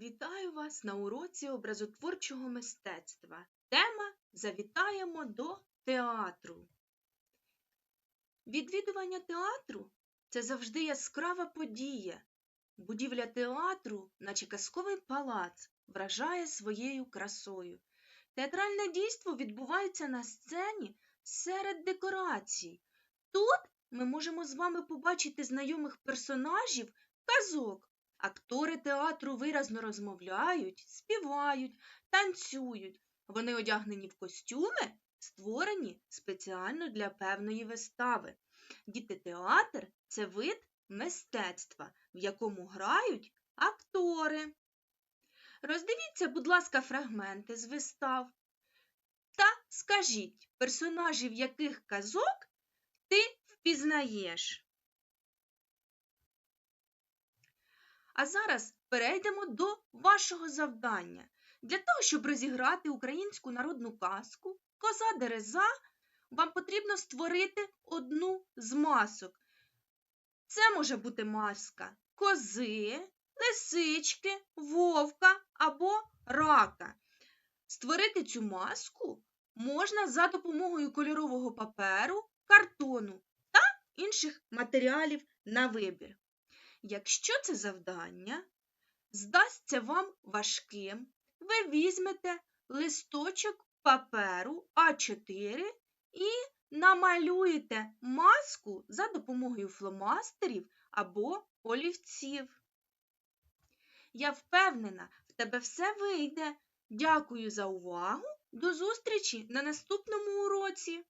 Вітаю вас на уроці образотворчого мистецтва. Тема Завітаємо до театру. Відвідування театру це завжди яскрава подія. Будівля театру, наче казковий палац, вражає своєю красою. Театральне дійство відбувається на сцені серед декорацій. Тут ми можемо з вами побачити знайомих персонажів казок. Актори театру виразно розмовляють, співають, танцюють. Вони одягнені в костюми, створені спеціально для певної вистави. Діти-театр це вид мистецтва, в якому грають актори. Роздивіться, будь ласка, фрагменти з вистав. Та скажіть, персонажів яких казок ти впізнаєш? А зараз перейдемо до вашого завдання. Для того, щоб розіграти українську народну казку Коза Дереза, вам потрібно створити одну з масок. Це може бути маска кози, лисички, вовка або рака. Створити цю маску можна за допомогою кольорового паперу, картону та інших матеріалів на вибір. Якщо це завдання здасться вам важким, ви візьмете листочок паперу А4 і намалюєте маску за допомогою фломастерів або олівців. Я впевнена, в тебе все вийде. Дякую за увагу. До зустрічі на наступному уроці!